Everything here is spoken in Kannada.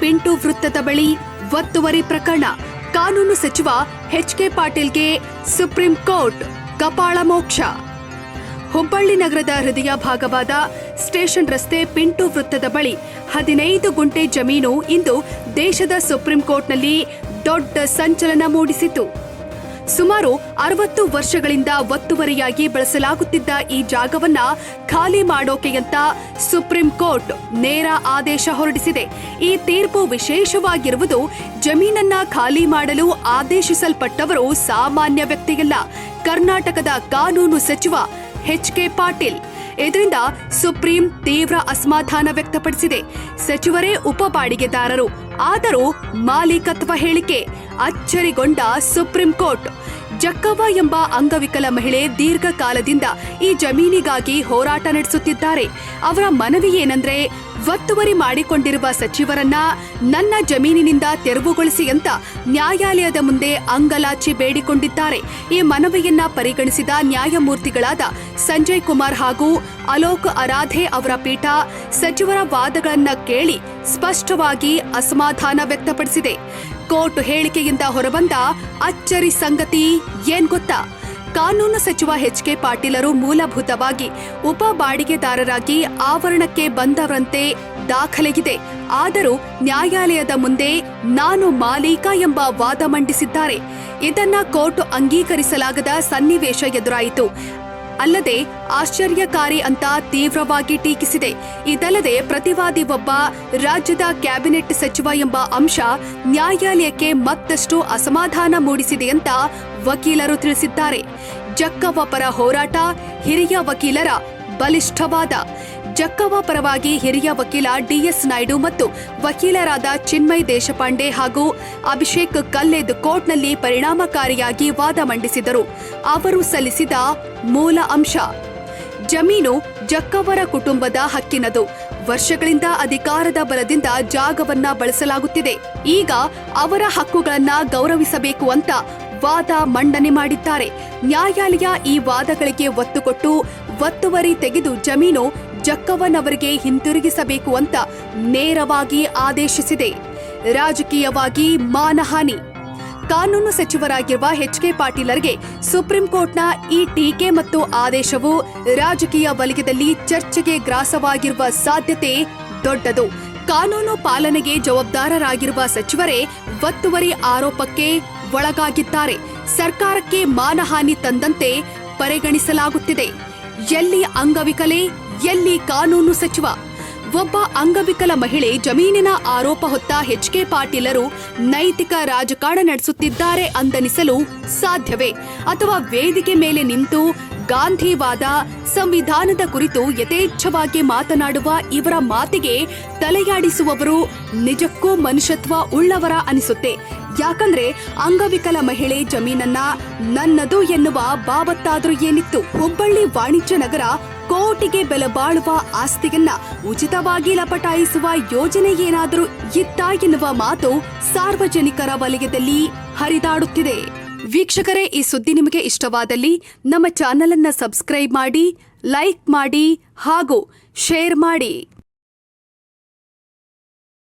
ಪಿಂಟು ವೃತ್ತದ ಬಳಿ ಒತ್ತುವರಿ ಪ್ರಕರಣ. ಕಾನೂನು ಸಚಿವ ಎಚ್ ಕೆ ಪಾಟೀಲ್ಗೆ ಸುಪ್ರೀಂ ಕೋರ್ಟ್ ಕಪಾಳ ಮೋಕ್ಷ. ಹುಬ್ಬಳ್ಳಿ ನಗರದ ಹೃದಯ ಭಾಗವಾದ ಸ್ಟೇಷನ್ ರಸ್ತೆ ಪಿಂಟು ವೃತ್ತದ ಬಳಿ ಹದಿನೈದು ಗುಂಟೆ ಜಮೀನು ಇಂದು ದೇಶದ ಸುಪ್ರೀಂ ಕೋರ್ಟ್ನಲ್ಲಿ ದೊಡ್ಡ ಸಂಚಲನ ಮೂಡಿಸಿತು ಸುಮಾರು ಅರವತ್ತು ವರ್ಷಗಳಿಂದ ಒತ್ತುವರಿಯಾಗಿ ಬಳಸಲಾಗುತ್ತಿದ್ದ ಈ ಜಾಗವನ್ನ ಖಾಲಿ ಮಾಡೋಕೆ ಅಂತ ಸುಪ್ರೀಂ ಕೋರ್ಟ್ ನೇರ ಆದೇಶ ಹೊರಡಿಸಿದೆ. ಈ ತೀರ್ಪು ವಿಶೇಷವಾಗಿರುವುದು ಜಮೀನನ್ನ ಖಾಲಿ ಮಾಡಲು ಆದೇಶಿಸಲ್ಪಟ್ಟವರು ಸಾಮಾನ್ಯ ವ್ಯಕ್ತಿಯಲ್ಲ. ಕರ್ನಾಟಕದ ಕಾನೂನು ಸಚಿವ ಎಚ್ ಕೆ ಪಾಟೀಲ್. ಇದರಿಂದ ಸುಪ್ರೀಂ ತೀವ್ರ ಅಸಮಾಧಾನ ವ್ಯಕ್ತಪಡಿಸಿದೆ. ಸಚಿವರೇ ಉಪ ಬಾಡಿಗೆದಾರರು ಆದರೂ ಮಾಲೀಕತ್ವ ಹೇಳಿಕೆ ಅಚ್ಚರಿಗೊಂಡ ಸುಪ್ರೀಂ ಕೋರ್ಟ್. ಜಕ್ಕವ್ವ ಎಂಬ ಅಂಗವಿಕಲ ಮಹಿಳೆ ದೀರ್ಘಕಾಲದಿಂದ ಈ ಜಮೀನಿಗಾಗಿ ಹೋರಾಟ ನಡೆಸುತ್ತಿದ್ದಾರೆ. ಅವರ ಮನವಿ ಏನಂದ್ರೆ ಒತ್ತುವರಿ ಮಾಡಿಕೊಂಡಿರುವ ಸಚಿವರನ್ನ ನನ್ನ ಜಮೀನಿನಿಂದ ತೆರವುಗೊಳಿಸಿ ಅಂತ ನ್ಯಾಯಾಲಯದ ಮುಂದೆ ಅಂಗಲಾಚಿ ಬೇಡಿಕೊಂಡಿದ್ದಾರೆ. ಈ ಮನವಿಯನ್ನ ಪರಿಗಣಿಸಿದ ನ್ಯಾಯಮೂರ್ತಿಗಳಾದ ಸಂಜಯ್ ಕುಮಾರ್ ಹಾಗೂ ಅಲೋಕ್ ಅರಾಧೆ ಅವರ ಪೀಠ ಸಚಿವರ ವಾದಗಳನ್ನ ಕೇಳಿ ಸ್ಪಷ್ಟವಾಗಿ ಅಸಮಾಧಾನ ವ್ಯಕ್ತಪಡಿಸಿದೆ. ಕೋರ್ಟ್ ಹೇಳಿಕೆಯಿಂದ ಹೊರಬಂದ ಅಚ್ಚರಿ ಸಂಗತಿ ಏನ್ ಗೊತ್ತಾ? ಕಾನೂನು ಸಚಿವ ಎಚ್ ಕೆ ಪಾಟೀಲರು ಮೂಲಭೂತವಾಗಿ ಉಪ ಬಾಡಿಗೆದಾರರಾಗಿ ಆವರಣಕ್ಕೆ ಬಂದವರಂತೆ ದಾಖಲೆಗಿದೆ ಆದರೂ ನ್ಯಾಯಾಲಯದ ಮುಂದೆ ನಾನು ಮಾಲೀಕ ಎಂಬ ವಾದ ಮಂಡಿಸಿದ್ದಾರೆ. ಇದನ್ನ ಕೋರ್ಟ್ ಅಂಗೀಕರಿಸಲಾಗದ ಸನ್ನಿವೇಶ ಎದುರಾಯಿತು. ಅಲ್ಲದೆ ಆಶ್ಚರ್ಯಕಾರಿ ಅಂತ ತೀವ್ರವಾಗಿ ಟೀಕಿಸಿದೆ. ಇದಲ್ಲದೆ ಪ್ರತಿವಾದಿ ಒಬ್ಬ ರಾಜ್ಯದ ಕ್ಯಾಬಿನೆಟ್ ಸಚಿವ ಎಂಬ ಅಂಶ ನ್ಯಾಯಾಲಯಕ್ಕೆ ಮತ್ತಷ್ಟು ಅಸಮಾಧಾನ ಮೂಡಿಸಿದೆ ಅಂತ ವಕೀಲರು ತಿಳಿಸಿದ್ದಾರೆ. ಜಕ್ಕವ್ವ ಪರ ಹೋರಾಟ, ಹಿರಿಯ ವಕೀಲರ ಬಲಿಷ್ಠವಾದ ಜಕ್ಕವ್ವ ಪರವಾಗಿ ಹಿರಿಯ ವಕೀಲ ಡಿಎಸ್ ನಾಯ್ಡು ಮತ್ತು ವಕೀಲರಾದ ಚಿನ್ಮಯ್ ದೇಶಪಾಂಡೆ ಹಾಗೂ ಅಭಿಷೇಕ್ ಕಲ್ಲೆದ್ ಕೋರ್ಟ್ನಲ್ಲಿ ಪರಿಣಾಮಕಾರಿಯಾಗಿ ವಾದ ಮಂಡಿಸಿದರು. ಅವರು ಸಲ್ಲಿಸಿದ ಮೂಲ ಅಂಶ, ಜಮೀನು ಜಕ್ಕವರ ಕುಟುಂಬದ ಹಕ್ಕಿನದು. ವರ್ಷಗಳಿಂದ ಅಧಿಕಾರದ ಬಲದಿಂದ ಜಾಗವನ್ನ ಬಳಸಲಾಗುತ್ತಿದೆ. ಈಗ ಅವರ ಹಕ್ಕುಗಳನ್ನ ಗೌರವಿಸಬೇಕು ಅಂತ ವಾದ ಮಂಡನೆ ಮಾಡಿದ್ದಾರೆ. ನ್ಯಾಯಾಲಯ ಈ ವಾದಗಳಿಗೆ ಒತ್ತು ಕೊಟ್ಟು ಒತ್ತುವರಿ ತೆಗೆದು ಜಮೀನು ಜಕ್ಕವನವರಿಗೆ ಹಿಂತಿರುಗಿಸಬೇಕು ಅಂತ ನೇರವಾಗಿ ಆದೇಶಿಸಿದೆ. ರಾಜಕೀಯವಾಗಿ ಮಾನಹಾನಿ. ಕಾನೂನು ಸಚಿವರಾಗಿರುವ ಎಚ್ ಕೆ ಪಾಟೀಲರಿಗೆ ಸುಪ್ರೀಂ ಕೋರ್ಟ್ನ ಈ ಟೀಕೆ ಮತ್ತು ಆದೇಶವು ರಾಜಕೀಯ ವಲಯದಲ್ಲಿ ಚರ್ಚೆಗೆ ಗ್ರಾಸವಾಗಿರುವ ಸಾಧ್ಯತೆ ದೊಡ್ಡದು. ಕಾನೂನು ಪಾಲನೆಗೆ ಜವಾಬ್ದಾರರಾಗಿರುವ ಸಚಿವರೇ ಒತ್ತುವರಿ ಆರೋಪಕ್ಕೆ ಒಳಗಾಗಿದ್ದಾರೆ. ಸರ್ಕಾರಕ್ಕೆ ಮಾನಹಾನಿ ತಂದಂತೆ ಪರಿಗಣಿಸಲಾಗುತ್ತಿದೆ. ಎಲ್ಲಿ ಅಂಗವಿಕಲೆ ಎಲ್ಲಿ ಕಾನೂನು ಸಚಿವ? ಒಬ್ಬ ಅಂಗವಿಕಲ ಮಹಿಳೆ ಜಮೀನಿನ ಆರೋಪ ಹೊತ್ತ ಎಚ್ ಕೆ ಪಾಟೀಲರು ನೈತಿಕ ರಾಜಕಾರಣ ನಡೆಸುತ್ತಿದ್ದಾರೆ ಅಂದನಿಸಲು ಸಾಧ್ಯವೇ? ಅಥವಾ ವೇದಿಕೆ ಮೇಲೆ ನಿಂತು ಗಾಂಧಿವಾದ ಸಂವಿಧಾನದ ಕುರಿತು ಯಥೇಚ್ಛವಾಗಿ ಮಾತನಾಡುವ ಇವರ ಮಾತಿಗೆ ತಲೆಯಾಡಿಸುವವರು ನಿಜಕ್ಕೂ ಮನುಷ್ಯತ್ವ ಉಳ್ಳವರ ಅನಿಸುತ್ತೆ. ಯಾಕಂದ್ರೆ ಅಂಗವಿಕಲ ಮಹಿಳೆ ಜಮೀನನ್ನ ನನ್ನದು ಎನ್ನುವ ಬಾಬತ್ತಾದ್ರೂ ಏನಿತ್ತು, ಹುಬ್ಬಳ್ಳಿ ವಾಣಿಜ್ಯ ನಗರ ಕೋಟಿಗೆ ಬೆಲೆ ಬಾಳುವ ಆಸ್ತಿಯನ್ನ ಉಚಿತವಾಗಿ ಲಪಟಾಯಿಸುವ ಯೋಜನೆ ಏನಾದರೂ ಇತ್ತ ಎನ್ನುವ ಮಾತು ಸಾರ್ವಜನಿಕರ ವಲಯದಲ್ಲಿ ಹರಿದಾಡುತ್ತಿದೆ. ವೀಕ್ಷಕರೇ, ಈ ಸುದ್ದಿ ನಿಮಗೆ ಇಷ್ಟವಾದಲ್ಲಿ ನಮ್ಮ ಚಾನೆಲ್ ಅನ್ನ ಸಬ್ಸ್ಕ್ರೈಬ್ ಮಾಡಿ, ಲೈಕ್ ಮಾಡಿ ಹಾಗೂ ಶೇರ್ ಮಾಡಿ.